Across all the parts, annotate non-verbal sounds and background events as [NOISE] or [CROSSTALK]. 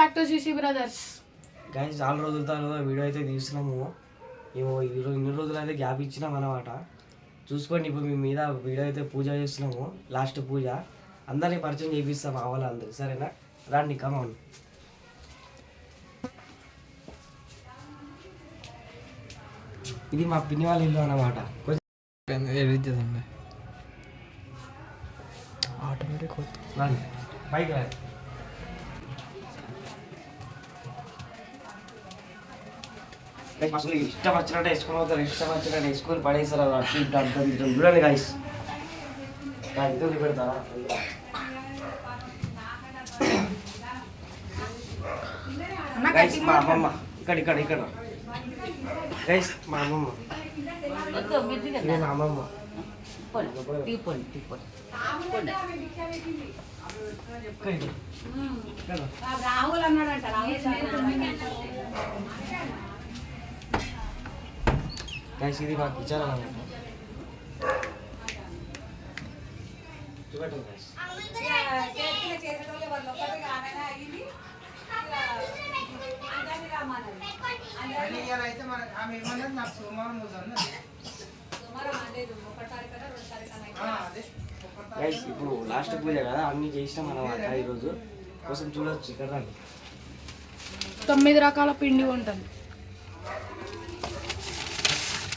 Back to CC brothers guys చాలా రోజుల తర్వాత వీడియో అయితే తీస్తున్నాము. మేము ఈరోజు ఇన్ని రోజులు అయితే గ్యాప్ ఇచ్చినాం అన్నమాట చూసుకోండి ఇప్పుడు మీ మీద వీడియో అయితే పూజ చేస్తున్నాము. లాస్ట్ పూజ. అందరినీ పరిచయం చేపిస్తాం ఆ వాళ్ళందరూ సరేనా? రండి కమౌన్ ఇది మా పిన్ని వాళ్ళ ఇల్లు అన్నమాట. కొంచెం ఎడిట్ చేద్దాండి ఆటోమేటిక్ రండి. బైక్ రండి. Guys, అసలు ఇష్టం వచ్చినట్టు వేసుకొని పోతారు ఇష్టం వచ్చినట్టు వేసుకొని పడేస్తారు అది అటు ఇటు అర్థం ఇటు చూడండి గైస్ ఇది పెడతారా గైస్ మా అమ్మమ్మ ఇక్కడ ఇక్కడ ఇక్కడ గైస్ మా అమ్మమ్మ ఇది మా అమ్మమ్మ ఇక్కడ ఇది. ఇక్కడ. గైస్ ఇది మా కిచెన్ అన్నమాట చూపెట్టండి గైస్ గైస్ ఇప్పుడు లాస్ట్ పూజ కదా అన్ని చేసినాం అన్నమాట ఈరోజు. కోసం చూడొచ్చు ఇక్కడ రండి. తొమ్మిది రకాల పిండి ఉంటుంది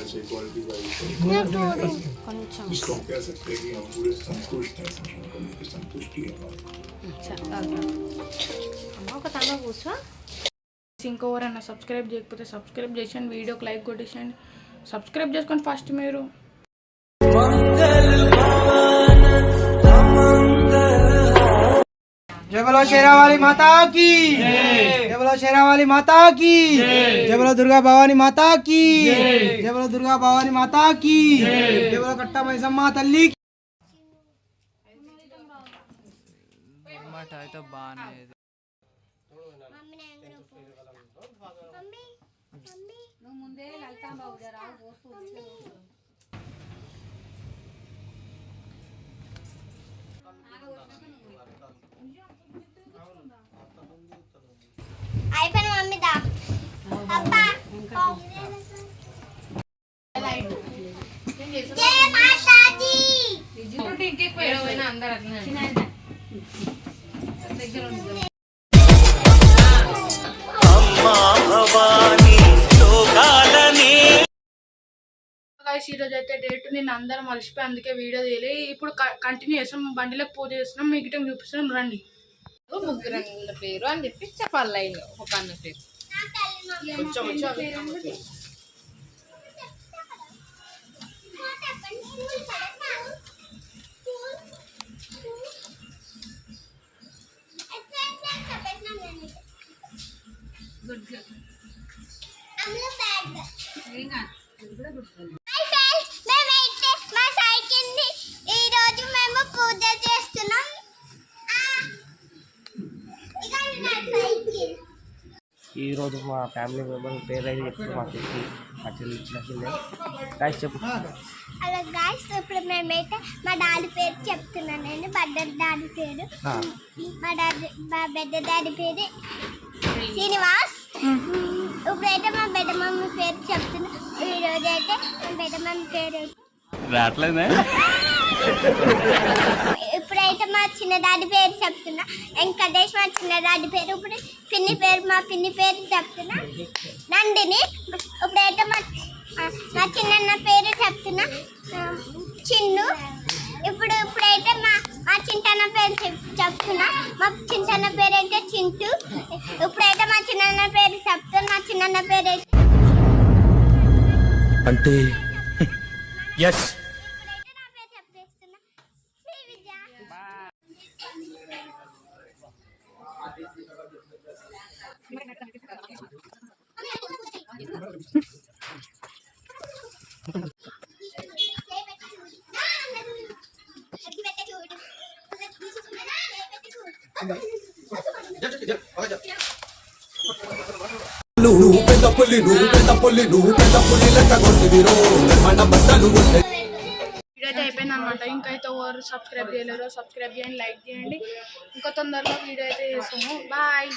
ऐसे क्वालिटी वाइज इसको हम कह सकते हैं कि हम पूरे संतुष्ट हैं इस मशीन को लेकर संतुष्टि है हमारी ఇంకెవరైనా సబ్స్క్రైబ్ చేయకపోతే సబ్స్క్రైబ్ చేసండి వీడియోకి లైక్ కొట్టేసండి సబ్స్క్రైబ్ చేసుకోండి ఫస్ట్ మీరు जय बोलो शेरा वाली माता జయబలో శరావాలి మాతాకి. జయబలో దుర్గా భవాని మాతాకి. జయబలో దుర్గా భవాని మాతాకి. జయబలో కట్ట మైసమ్మ తల్లికి అయితే బాగానే ముందే లలితాంబాబు గారు అవును ఈరోజు అయితే డేట్ నేను అందరం మర్చిపోయి అందుకే వీడియో తీయలే. ఇప్పుడు కంటిన్యూ చేస్తాం బండిలోకి పూజ చేస్తున్నాం. మీకు ఇటం చూపిస్తున్నాం. రండి. ముగ్గురు పేరు అని చెప్పి చెప్పాలి లైన్ ఒక అన్న పేరు. కొంచెం కొంచెం మేమైతే మా సైకిల్ని ఈ రోజు మేము పూజ చేస్తున్నాం ఆ, ఇదిగోండి నా సైకిల్ ఈ రోజు మా ఫ్యామిలీ మెంబర్ పేరు అయితే చెప్తే మా చెల్లి మా చెల్లి ఇచ్చిన చెల్లి గైస్ చెప్పు. అలా గాయస్ ఇప్పుడు మేమైతే మా డాడీ పేరు చెప్తున్నాను. నేను బడ్డ డాడీ పేరు. ఆ. మా డాడీ మా పెద్ద డాడీ పేరు శ్రీనివాస్. ఇప్పుడైతే మా పెద్ద మమ్మీ పేరు చెప్తున్నా. ఈ రోజు అయితే మా పెద్ద మమ్మీ పేరు ఇప్పుడైతే మా చిన్న డాడీ పేరు చెప్తున్నా. వెంకటేష్ మా చిన్న డాడీ పేరు. ఇప్పుడు పిన్ని పేరు మా పిన్ని పేరు చెప్తున్నా. నందిని ఇప్పుడైతే మా మా చిన్న పేరు చెప్తున్నా. చిన్ను ఇప్పుడు ఇప్పుడైతే మా మా చింతన్న పేరు చెప్- చెప్తున్నా. మా చింతన్న పేరు అయితే చింటూ. ఇప్పుడైతే మా చిన్న పేరు చెప్తున్నా. మా చిన్న పేరు అయితే అంటే ఎస్ [LAUGHS] వీడియో అయితే అయిపోయింది అనమాట ఇంకా అయితే ఎవరు సబ్స్క్రైబ్ చేయలేరు సబ్స్క్రైబ్ చేయండి లైక్ చేయండి. ఇంకా తొందరలో వీడియో అయితే చేస్తాము. బాయ్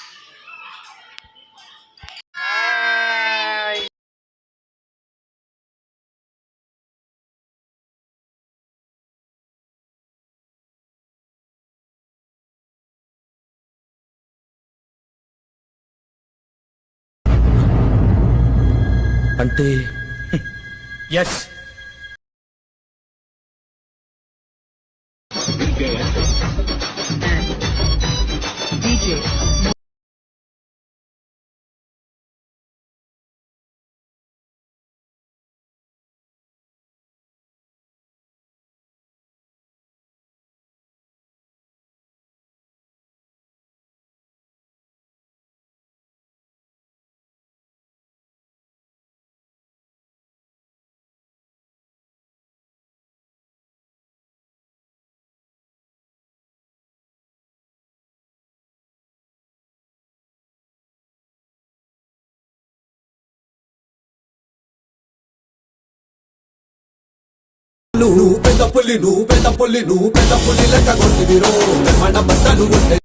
అంటే? [LAUGHS] ఎస్ నువ్వు పెద్ద పుల్లి నువ్వు పెద్ద పుల్లి నువ్వు పెద్ద పుల్లి లెక్క కొట్టిదిరో. మన బట్టలు ఉంటే